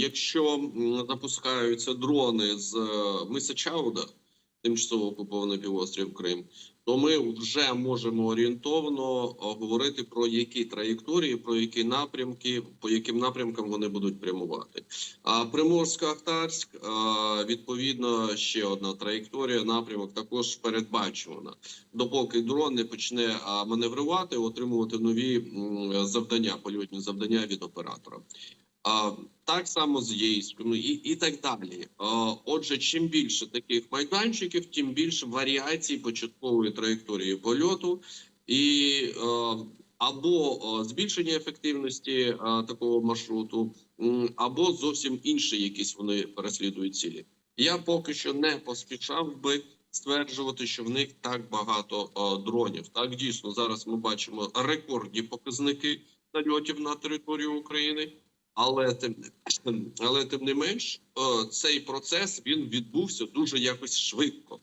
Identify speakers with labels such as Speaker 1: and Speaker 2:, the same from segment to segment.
Speaker 1: Якщо запускаються дрони з е, миса Чауда, тимчасово окупований півострів Крим, то ми вже можемо орієнтовно е, говорити про які траєкторії, про які напрямки, по яким напрямкам вони будуть прямувати. А Приморсько-Ахтарськ, е, відповідно, ще одна траєкторія, напрямок також передбачувана. Допоки дрон не почне маневрувати, отримувати нові завдання, польотні завдання від оператора. Так само з Єйськом і, і так далі. Отже, чим більше таких майданчиків, тим більше варіацій початкової траєкторії польоту і або збільшення ефективності такого маршруту, або зовсім інші якісь вони переслідують цілі. Я поки що не поспішав би стверджувати, що в них так багато дронів. Так дійсно зараз ми бачимо рекордні показники нальотів на територію України. Але тим не але тим не менш, е, цей процес він відбувся дуже якось швидко,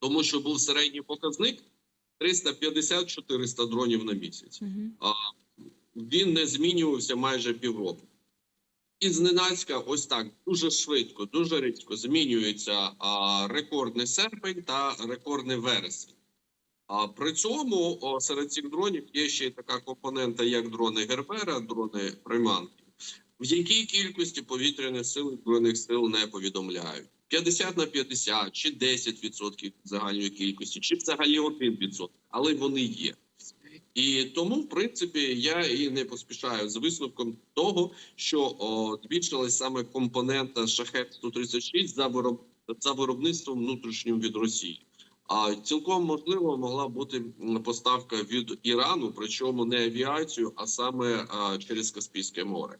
Speaker 1: тому що був середній показник 350-400 дронів на місяць. Він не змінювався майже півроку. І зненацька, ось так дуже швидко, дуже рідко змінюється а, рекордний серпень та рекордний вересень. А при цьому о, серед цих дронів є ще й така компонента, як дрони Гербера, дрони приманки, в якій кількості повітряних сил збройних сил не повідомляють. 50 на 50 чи 10% загальної кількості, чи взагалі 1%, але вони є. І тому, в принципі, я і не поспішаю з висновком того, що збільшилась саме компонента шахет 136 за вироб за виробництвом внутрішнім від Росії. А цілком можливо могла бути поставка від Ірану, причому не авіацію, а саме через Каспійське море.